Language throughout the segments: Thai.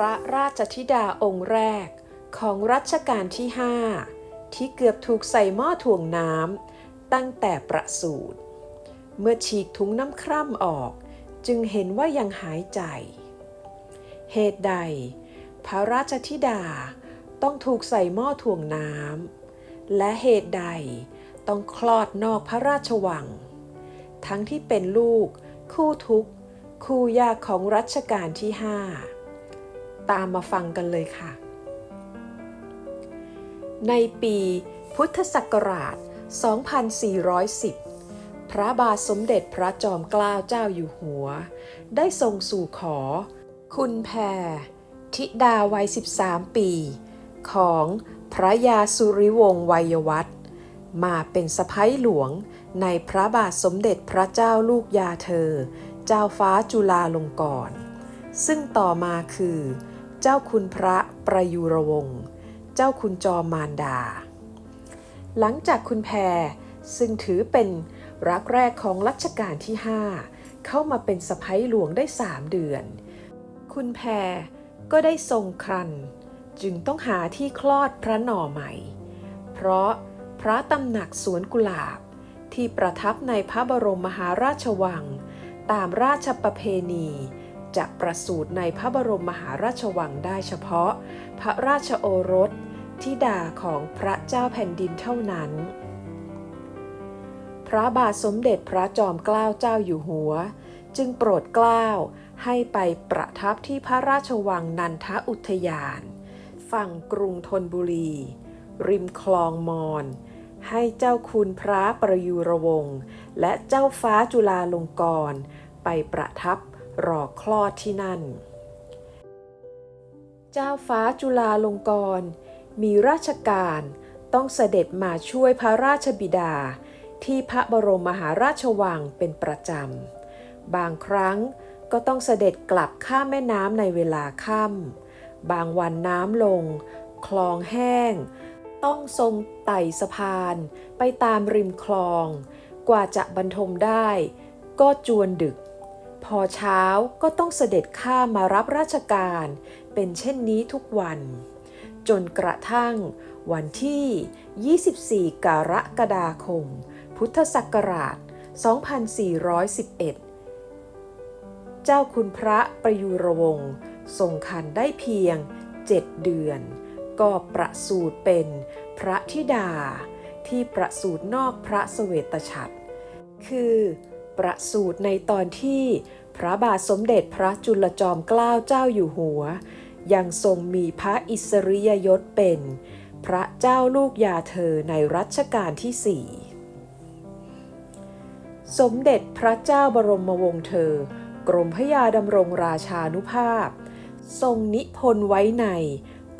ระราชธิดาองค์แรกของรัชกาลที่5ที่เกือบถูกใส่หม้อถ่วงน้ำตั้งแต่ประสูติเมื่อฉีกถุงน้ำคร่ำออกจึงเห็นว่ายังหายใจ เหตุใด พระราชธิดาต้องถูกใส่หม้อถ่วงน้ำและเหตุใดต้องคลอดนอกพระราชวัง ทั้งที่เป็นลูก คู่ทุกข์ คู่ยากของรัชกาลที่5 ตามมาฟังกันเลยค่ะ ในปีพุทธศักราช 2410 พระบาทสมเด็จพระจอมเกล้าเจ้าอยู่หัว ได้ทรงสู่ขอ คุณแพรธิดาวัย 13 ปี ของพระยาสุริวงศ์วัยวัฒมาเป็นสะพ้ยหลวงในพระบาทสมเด็จพระเจ้าลูกยาเธอ เจ้าฟ้าจุฬาลงกรณ์ซึ่งต่อมาคือ เจ้าคุณพระประยุรวงศ์เจ้าคุณจอมมารดา หลังจากคุณแพรซึ่งถือเป็นรักแรกของรัชกาลที่ 5 เข้ามาเป็นสะพ้ยหลวงได้สามเดือน คุณแพรก็ได้ทรงครัน จึงต้องหาที่คลอดพระหน่อใหม่ เพราะพระตำหนักสวนกุหลาบที่ประทับในพระบรมมหาราชวัง ตามราชประเพณี จะประสูติในพระบรมมหาราชวังได้เฉพาะ พระราชโอรสธิดาของพระเจ้าแผ่นดินเท่านั้น พระบาทสมเด็จพระจอมเกล้าเจ้าอยู่หัว จึงโปรดเกล้าให้ไปประทับที่พระราชวังนันทอุทยาน ฝั่งกรุงธนบุรี ริมคลองมอน ให้เจ้าคุณพระประยุรวงศ์และเจ้าฟ้าจุฬาลงกรณ์ไปประทับ รอคลอดที่นั่น เจ้าฟ้าจุฬาลงกรณ์มีราชการต้องเสด็จมาช่วยพระราชบิดา ที่พระบรมมหาราชวังเป็นประจำ บางครั้งก็ต้องเสด็จกลับข้ามแม่น้ำในเวลาค่ำ บางวันน้ำลง คลองแห้ง ต้องทรงไต่สะพานไปตามริมคลอง กว่าจะบรรทมได้ ก็จวนดึก พอเช้าก็ต้องเสด็จข้ามารับราชการ เป็นเช่นนี้ทุกวัน จนกระทั่งวันที่ 24 กรกฎาคม พุทธศักราช 2411 เจ้าคุณพระประยุรวงศ์ทรงคันได้เพียงเจ็ดเดือน ก็ประสูติเป็นพระธิดาที่ประสูตินอกพระสเสวตฉัตรคือ ประสูติในตอนที่พระบาทสมเด็จพระจุลจอมเกล้าเจ้าอยู่หัว ยังทรงมีพระอิสริยยศเป็น พระเจ้าลูกยาเธอในรัชกาลที่สี่สมเด็จพระเจ้าบรมวงศ์เธอ กรมพระยาดำรงราชานุภาพ ทรงนิพนธ์ไว้ใน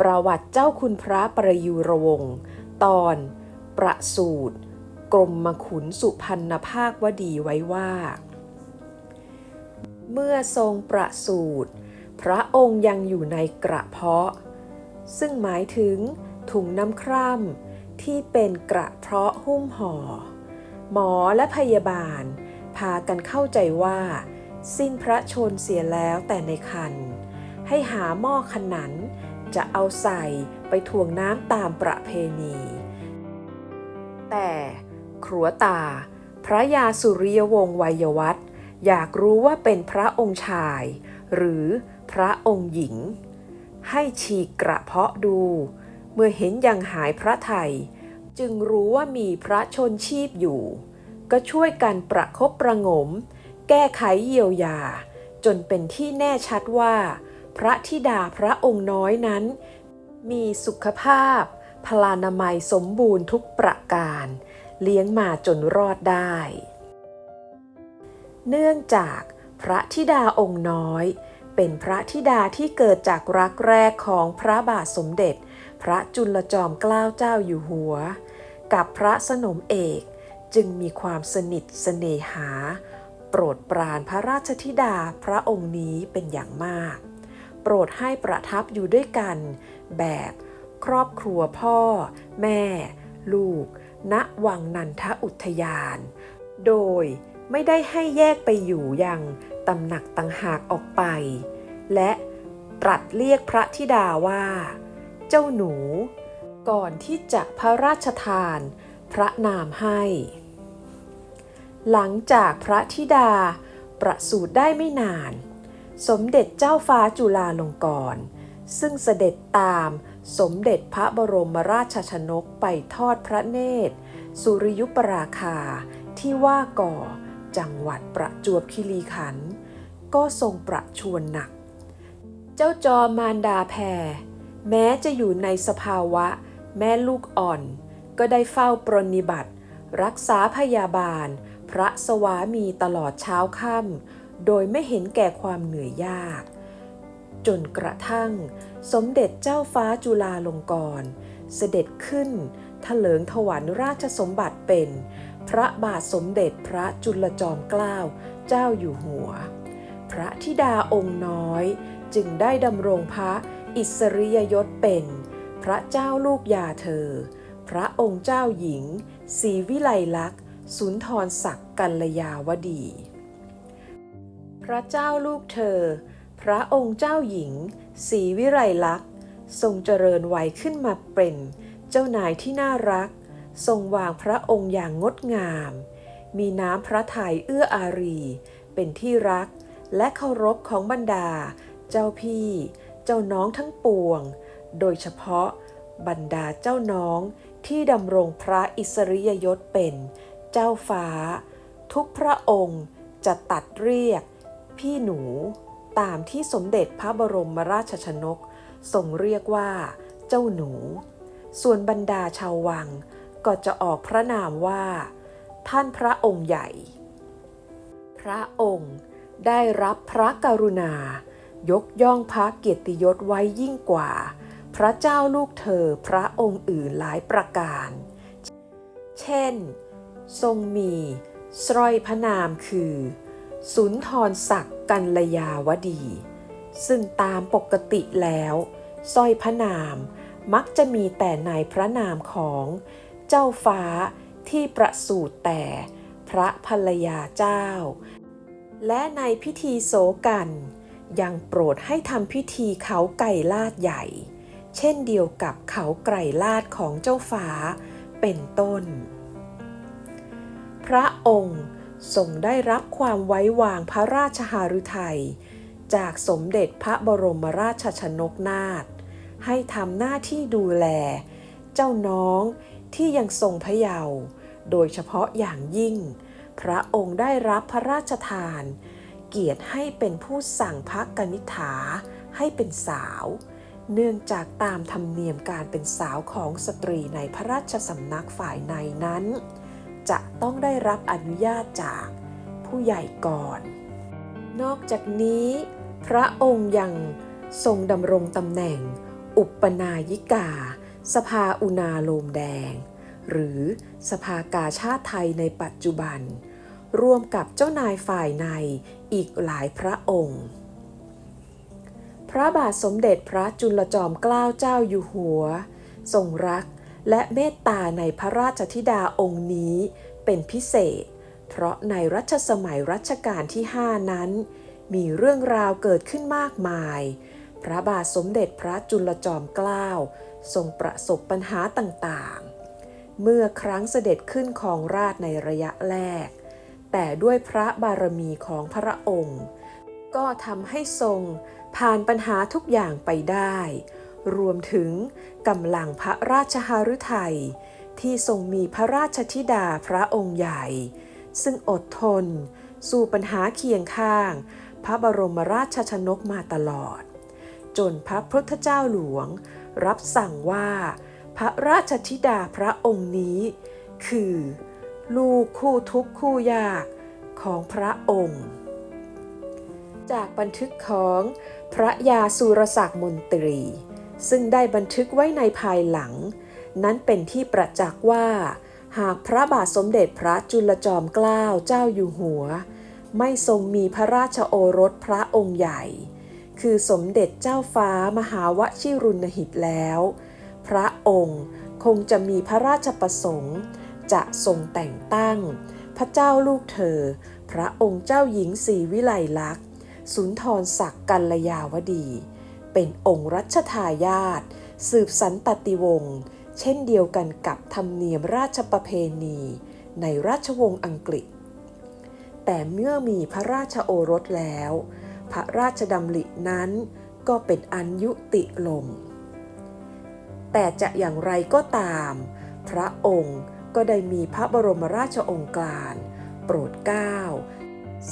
ประวัติเจ้าคุณพระประยุรวงศ์ตอน ประสูตร กรมมขุนสุพรรณภาควดีไว้ว่า เมื่อทรงประสูตรพระองค์ยังอยู่ในกระเพาะ ซึ่งหมายถึงถุงน้ำคร่ำที่เป็นกระเพาะหุ้มห่อ หมอและพยาบาล พากันเข้าใจว่า สิ้นพระชนเสียแล้วแต่ในคัน ให้หาหม้อขนัน จะเอาใส่ไปถ่วงน้ำตามประเพณี แต่ ครัวตา พระยาสุริยวงศ์วัยวัฒน์อยากรู้ว่าเป็นพระองค์ชาย หรือพระองค์หญิง ให้ฉีกกระเพาะดู เมื่อเห็นยังหายพระไทย จึงรู้ว่ามีพระชนชีพอยู่ ก็ช่วยกันประคบประงม แก้ไขเยียวยา จนเป็นที่แน่ชัดว่า พระธิดาพระองค์น้อยนั้น มีสุขภาพพลานามัยสมบูรณ์ทุกประการ เลี้ยงมาจนรอดได้ เนื่องจากพระธิดาองค์น้อย เป็นพระธิดาที่เกิดจากรักแรกของพระบาทสมเด็จ พระจุลจอมเกล้าเจ้าอยู่หัว กับพระสนมเอกจึงมีความสนิทเสน่หา โปรดปรานพระราชธิดาพระองค์นี้เป็นอย่างมาก โปรดให้ประทับอยู่ด้วยกัน แบบครอบครัวพ่อ แม่ ลูก ณวังนันทอุทยาน โดยไม่ได้ให้แยกไปอยู่ยังตำหนักต่างหากออกไป และตรัสเรียกพระธิดาว่า เจ้าหนู ก่อนที่จะพระราชทานพระนามให้ หลังจากพระธิดาประสูติได้ไม่นาน สมเด็จเจ้าฟ้าจุฬาลงกรณ์ซึ่งเสด็จตาม สมเด็จพระบรมราชชนกไปทอดพระเนตร สุริยุปราคาที่ว่าก่อจังหวัดประจวบคีรีขันธ์ก็ทรงประชวรหนัก เจ้าจอมารดาแพรแม้จะอยู่ในสภาวะแม่ลูกอ่อน ก็ได้เฝ้าปรนนิบัติ รักษาพยาบาล พระสวามีตลอดเช้าค่ำโดยไม่เห็นแก่ความเหนื่อยยาก จนกระทั่ง สมเด็จเจ้าฟ้าจุฬาลงกรณ์เสด็จขึ้นถลิงถวันราชสมบัติเป็น พระบาทสมเด็จพระจุลจอมเกล้าเจ้าอยู่หัว พระธิดาองค์น้อยจึงได้ดำรงพระอิสริยยศเป็น พระเจ้าลูกยาเธอ พระองค์เจ้าหญิงศรีวิไลลักษณ์สุนทรศักดิ์กัลยาวดี พระเจ้าลูกเธอ ระองค์เจ้าหญิงศรีวิไลลักษณ์ ทรงเจริญวัยขึ้นมาเป็น เจ้านายที่น่ารัก ทรงวางพระองค์อย่างงดงาม มีน้ำพระทัยเอื้ออารี เป็นที่รักและเคารพของบรรดา เจ้าพี่ เจ้าน้องทั้งปวง โดยเฉพาะบรรดาเจ้าน้องที่ดำรงพระอิสริยยศเป็น เจ้าฟ้า ทุกพระองค์จะตัดเรียก พี่หนู ตามที่สมเด็จพระบรมราชชนกทรงเรียกว่า เจ้าหนู ส่วนบรรดาชาววังก็จะออกพระนามว่า ท่านพระองค์ใหญ่ พระองค์ได้รับพระกรุณา ยกย่องพระเกียรติยศไว้ยิ่งกว่า พระเจ้าลูกเธอพระองค์อื่นหลายประการ เช่น ทรงมีสร้อยพระนามคือ สุนทรศักดิ์กัลยาวดี ซึ่งตามปกติแล้วสร้อยพระนามมักจะมีแต่ในพระนามของเจ้าฟ้าที่ประสูติแต่พระภรรยาเจ้า และในพิธีโสกัน ยังโปรดให้ทำพิธีเขาไก่ลาดใหญ่ เช่นเดียวกับเขาไก่ลาดของเจ้าฟ้าเป็นต้น พระองค์ ทรงได้รับความไว้วางพระราชหฤทัยจากสมเด็จพระบรมราชชนกนาถให้ทำหน้าที่ดูแล เจ้าน้องที่ยังทรงพระเยาว์โดยเฉพาะอย่างยิ่ง พระองค์ได้รับพระราชทาน เกียรติให้เป็นผู้สั่งพระกนิษฐาให้เป็นสาว เนื่องจากตามธรรมเนียมการเป็นสาวของสตรีในพระราชสำนักฝ่ายในนั้น จะต้องได้รับอนุญาตจากผู้ใหญ่ก่อน นอกจากนี้ พระองค์ยังทรงดำรงตำแหน่ง อุปนายิกา สภาอุณาโลมแดง หรือสภากาชาติไทยในปัจจุบันร่วมกับเจ้านายฝ่ายในอีกหลายพระองค์ พระบาทสมเด็จพระจุลจอมเกล้าเจ้าอยู่หัวทรงรัก และเมตตาในพระราชธิดาองค์นี้เป็นพิเศษ เพราะในรัชสมัยรัชกาลที่ 5 นั้น มีเรื่องราวเกิดขึ้นมากมาย พระบาทสมเด็จพระจุลจอมเกล้าทรงประสบปัญหาต่างๆ เมื่อครั้งเสด็จขึ้นของราชในระยะแรก แต่ด้วยพระบารมีของพระองค์ ก็ทำให้ทรงผ่านปัญหาทุกอย่างไปได้ รวมถึงกำลังพระราชหฤทัยที่ทรงมีพระราชธิดาพระองค์ใหญ่ ซึ่งอดทน สู่ปัญหาเคียงข้าง พระบรมราชชนกมาตลอด จนพระพุทธเจ้าหลวง รับสั่งว่า พระราชธิดาพระองค์นี้ คือ ลูกคู่ทุกคู่ยากของพระองค์ จากบันทึกของพระยาสุรศักดิ์มนตรี ซึ่งได้บันทึกไว้ในภายหลัง นั้นเป็นที่ประจักษ์ว่า หากพระบาทสมเด็จพระจุลจอมเกล้าเจ้าอยู่หัว ไม่ทรงมีพระราชโอรสพระองค์ใหญ่ คือสมเด็จเจ้าฟ้ามหาวชิรุณหิตแล้ว พระองค์คงจะมีพระราชประสงค์ จะทรงแต่งตั้ง พระเจ้าลูกเธอ พระองค์เจ้าหญิงศรีวิไลลักษณ์สุนทรศักดิ์กัลยาวดี เป็นองค์รัชทายาทสืบสันตติวงศ์เช่นเดียวกันกับธรรมเนียมราชประเพณี ในราชวงศ์อังกฤษ แต่เมื่อมีพระราชโอรสแล้ว พระราชดำรินั้นก็เป็นอันยุติลง แต่จะอย่างไรก็ตาม พระองค์ก็ได้มีพระบรมราชองค์การโปรดเกล้า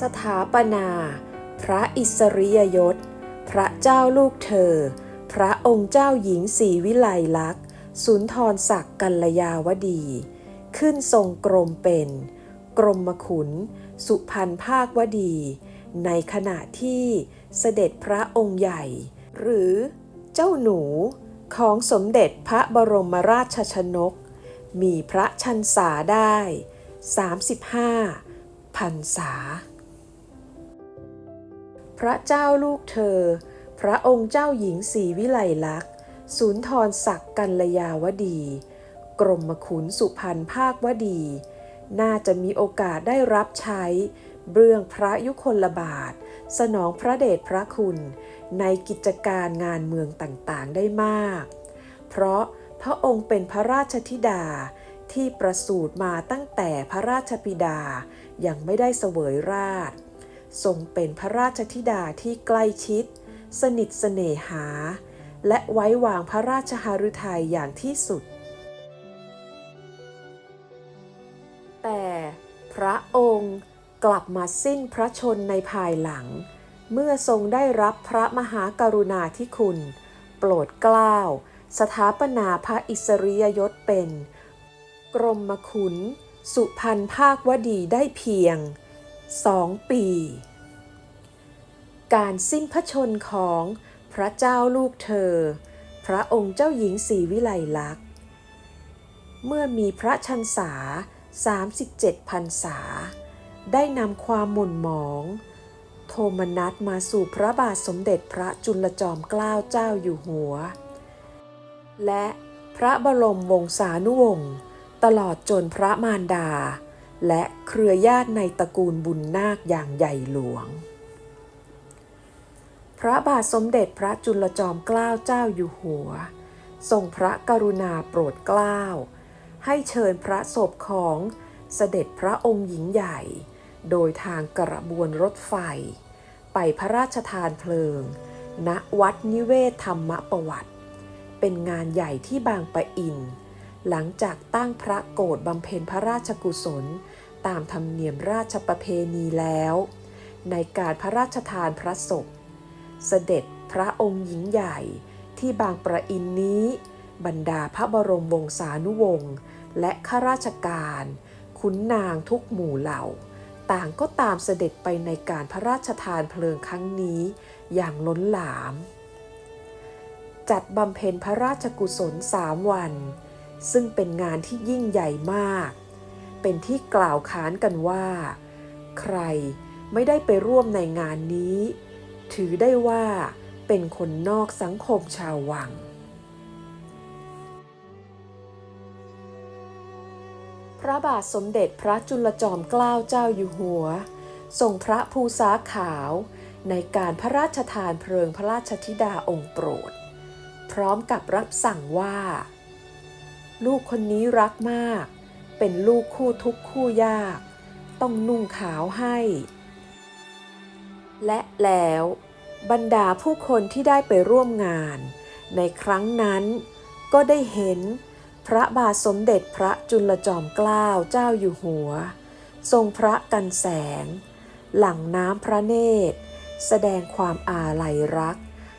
สถาปนา พระอิสริยยศ พระเจ้าลูกเธอ พระองค์เจ้าหญิงศรีวิไลลักษณ์สุนทรศักดิ์กัลยาวดี ขึ้นทรงกรมเป็น กรมขุน สุพรรณภาควดี ในขณะที่เสด็จพระองค์ใหญ่ หรือเจ้าหนูของสมเด็จพระบรมราชชนก มีพระชันษาได้ 35พรรษา พระเจ้าลูกเธอ พระองค์เจ้าหญิงศรีวิไลลักษณ์สุนย์ทรศักดิ์กัลยาวดี กรมขุนสุพรรณภาควดี น่าจะมีโอกาสได้รับใช้เบื้องพระยุคลบาท สนองพระเดชพระคุณ ในกิจการงานเมืองต่างๆได้มาก เพราะพระองค์เป็นพระราชธิดาที่ประสูติมาตั้งแต่พระราชบิดายังไม่ได้เสวยราช ทรงเป็นพระราชธิดาที่ใกล้ชิด สนิทเสน่หา และไว้วางพระราชหฤทัยอย่างที่สุด แต่พระองค์กลับมาสิ้นพระชนในภายหลัง เมื่อทรงได้รับพระมหากรุณาธิคุณ โปรดเกล้าสถาปนาพระอิสริยยศเป็น กรมขุน สุพรรณภาควดีได้เพียง สองปี การสิ้นพระชนของพระเจ้าลูกเธอ พระองค์เจ้าหญิงศรีวิไลลักษณ์เมื่อมีพระชันษา 37พรรษา ได้นำความหม่นหมอง โทมนัสมาสู่พระบาทสมเด็จพระจุลจอมเกล้าเจ้าอยู่หัว และพระบรมวงศานุวงศ์ตลอดจนพระมารดา และเครือญาติในตระกูลบุญนาคอย่างใหญ่หลวง พระบาทสมเด็จพระจุลจอมเกล้าเจ้าอยู่หัว ทรงพระกรุณาโปรดเกล้า ให้เชิญพระศพของเสด็จพระองค์หญิงใหญ่ โดยทางกระบวนรถไฟ ไปพระราชทานเพลิง ณวัดนิเวศธรรมประวัติ เป็นงานใหญ่ที่บางปะอินหลังจากตั้งพระโกรธบำเพ็ญพระราชกุศล ตามธรรมเนียมราชประเพณีแล้ว ในการพระราชทานพระศพ เสด็จพระองค์หญิงใหญ่ที่บางประอินนี้ บรรดาพระบรมวงศานุวงศ์และข้าราชการ ขุนนางทุกหมู่เหล่า ต่างก็ตามเสด็จไปในการพระราชทานเพลิงครั้งนี้อย่างล้นหลาม จัดบำเพ็ญพระราชกุศลสามวัน ซึ่งเป็นงานที่ยิ่งใหญ่มาก เป็นที่กล่าวขานกันว่า ใครไม่ได้ไปร่วมในงานนี้ ถือได้ว่าเป็นคนนอกสังคมชาววัง พระบาทสมเด็จพระจุลจอมเกล้าเจ้าอยู่หัวทรงพระภูษาขาวในการพระราชทานเพลิงพระราชธิดาองค์โปรด พร้อมกับรับสั่งว่า ลูกคนนี้รักมาก เป็นลูกคู่ทุกคู่ยาก ต้องนุ่งขาวให้ และแล้วบรรดาผู้คนที่ได้ไปร่วมงาน ในครั้งนั้นก็ได้เห็นพระบาทสมเด็จพระจุลจอมเกล้าเจ้าอยู่หัว ทรงพระกันแสง หลังน้ำพระเนตร แสดงความอาลัยรัก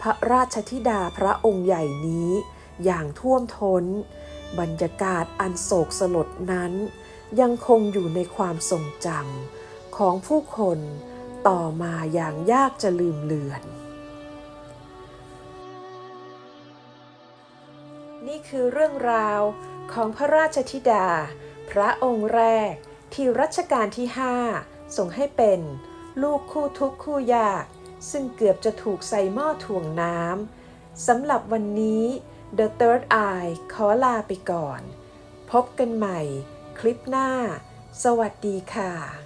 พระราชธิดาพระองค์ใหญ่นี้อย่างท่วมท้น บรรยากาศอันโศกสลดนั้น ยังคงอยู่ในความทรงจำของผู้คนต่อมาอย่างยากจะลืมเลือน นี่คือเรื่องราวของพระราชธิดา พระองค์แรกที่รัชกาลที่ 5 ส่งให้เป็นลูกคู่ทุกคู่ยาก ซึ่งเกือบจะถูกใส่หม้อถ่วงน้ำสำหรับวันนี้ The Third Eye ขอลาไปก่อน พบกันใหม่ คลิปหน้า สวัสดีค่ะ